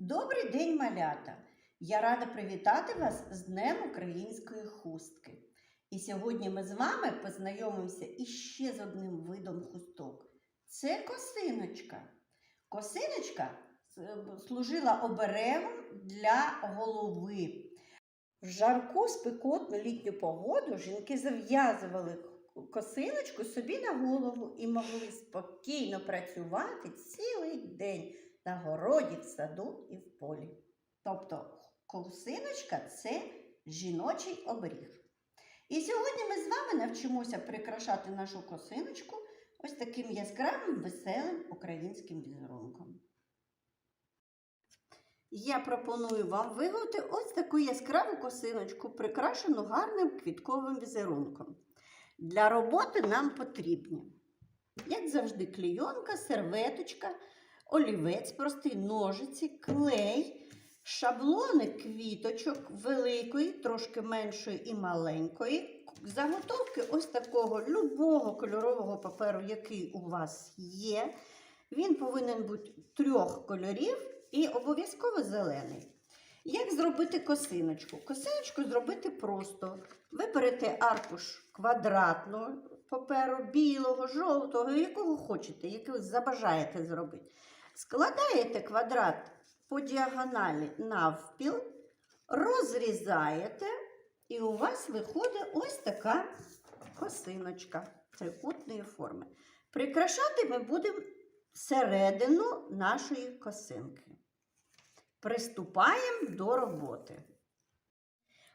Добрий день, малята! Я рада привітати вас з Днем української хустки. І сьогодні ми з вами познайомимося іще з одним видом хусток. Це косиночка. Косиночка е, служила оберегом для голови. В жарку спекотну літню погоду жінки зав'язували косиночку собі на голову і могли спокійно працювати цілий день на городі, в саду і в полі. Тобто косиночка це жіночий оберіг. І сьогодні ми з вами навчимося прикрашати нашу косиночку ось таким яскравим, веселим українським візерунком. Я пропоную вам виготовити ось таку яскраву косиночку, прикрашену гарним квітковим візерунком. Для роботи нам потрібні, як завжди, клійонка, серветочка, олівець, простий ножиці, клей, шаблони квіточок великої, трошки меншої і маленької. Заготовки ось такого любого кольорового паперу, який у вас є. Він повинен бути трьох кольорів і обов'язково зелений. Як зробити косиночку? Косиночку зробити просто. Ви берете аркуш квадратного паперу, білого, жовтого, якого хочете, який забажаєте зробити. Складаєте квадрат по діагоналі навпіл, розрізаєте, і у вас виходить ось така косиночка трикутної форми. Прикрашати ми будемо середину нашої косинки. Приступаємо до роботи.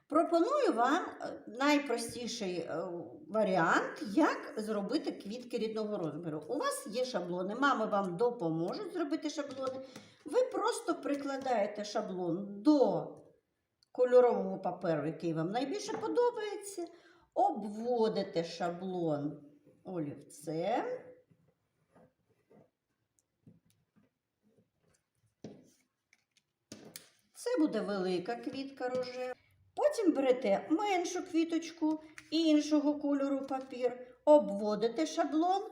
Пропоную вам е, найпростіший е, варіант, як зробити квітки рідного розміру. У вас є шаблони, мами вам допоможуть зробити шаблони. Ви просто прикладаєте шаблон до кольорового паперу, який вам найбільше подобається, обводите шаблон олівцем. Це буде велика квітка рожева. Берете меншу квіточку іншого кольору папір, обводите шаблон.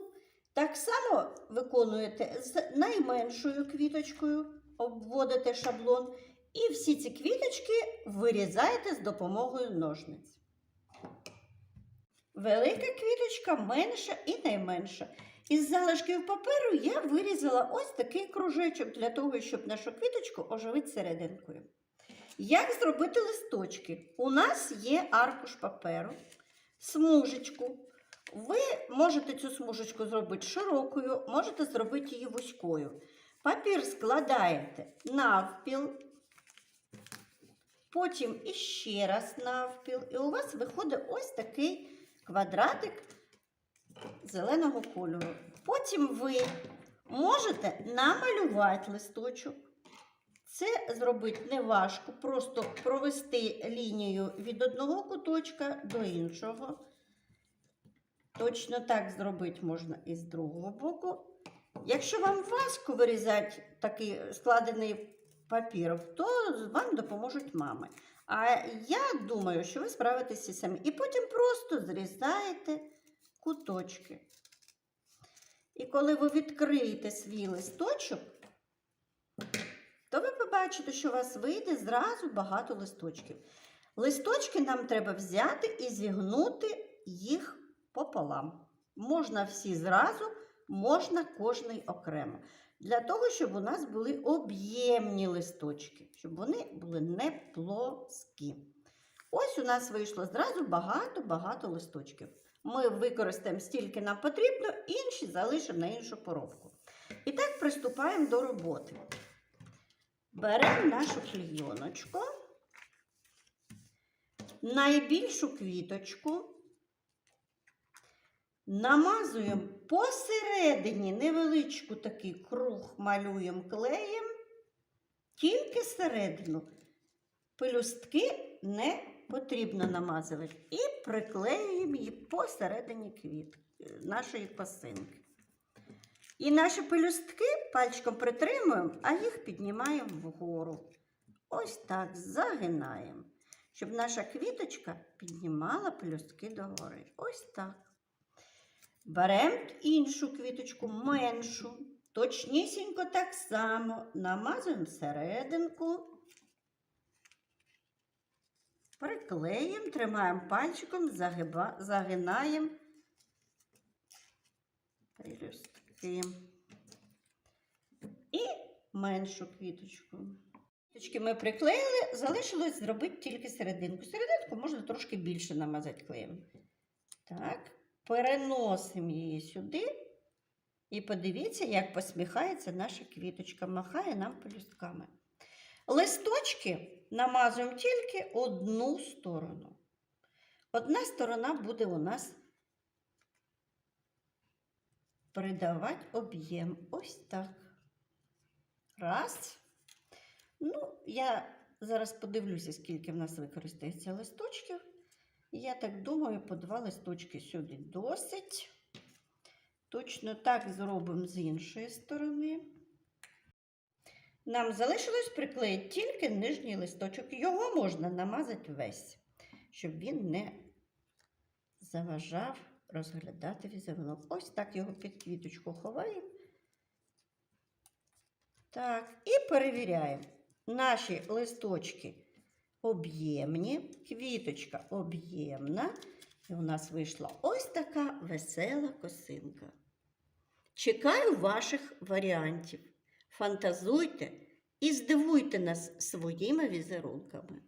Так само виконуєте з найменшою квіточкою, обводите шаблон. І всі ці квіточки вирізаєте з допомогою ножниць. Велика квіточка, менша і найменша. Із залишків паперу я вирізала ось такий кружечок для того, щоб нашу квіточку оживити серединкою. Як зробити листочки? У нас є аркуш паперу, смужечку. Ви можете цю смужечку зробити широкою, можете зробити її вузькою. Папір складаєте навпіл, потім іще раз навпіл, і у вас виходить ось такий квадратик зеленого кольору. Потім ви можете намалювати листочок. Це зробити не важко, просто провести лінію від одного куточка до іншого. Точно так зробити можна і з другого боку. Якщо вам важко вирізати такий складений папір, то вам допоможуть мами. А я думаю, що ви справитеся самі. І потім просто зрізаєте куточки. І коли ви відкриєте свій листочок, побачите, що у вас вийде зразу багато листочків. Листочки нам треба взяти і зігнути їх пополам. Можна всі зразу, можна кожний окремо. Для того, щоб у нас були об'ємні листочки, щоб вони були не плоскі. Ось у нас вийшло зразу багато-багато листочків. Ми використаємо стільки нам потрібно, інші залишимо на іншу поробку. І так приступаємо до роботи. Беремо нашу клійоночку, найбільшу квіточку, намазуємо посередині невеличку такий круг малюємо клеєм, тільки середину. Пелюстки не потрібно намазувати. І приклеюємо її посередині квіт нашої косинки. І наші пелюстки пальчиком притримуємо, а їх піднімаємо вгору. Ось так загинаємо, щоб наша квіточка піднімала пелюстки догори. Ось так. Беремо іншу квіточку меншу, Точнісінько так само намазуємо серединку, приклеїмо, тримаємо пальчиком, загинаємо пелюстки. І меншу квіточку. Квіточки ми приклеїли, залишилось зробити тільки серединку. Серединку можна трошки більше намазати клеєм. Так, переносимо її сюди. І подивіться, як посміхається наша квіточка, махає нам пелюстками. Листочки намазуємо тільки одну сторону. Одна сторона буде у нас придавати об'єм. Ось так. Раз. Ну, я зараз подивлюся, скільки в нас використається листочків. Я так думаю, по два листочки сюди досить. Точно так зробимо з іншої сторони. Нам залишилось приклеїти тільки нижній листочок. Його можна намазати весь, щоб він не заважав розглядати візерунок. Ось так його під квіточку ховаємо. Так, і перевіряємо. Наші листочки об'ємні, квіточка об'ємна. І у нас вийшла ось така весела косинка. Чекаю ваших варіантів. Фантазуйте і здивуйте нас своїми візерунками.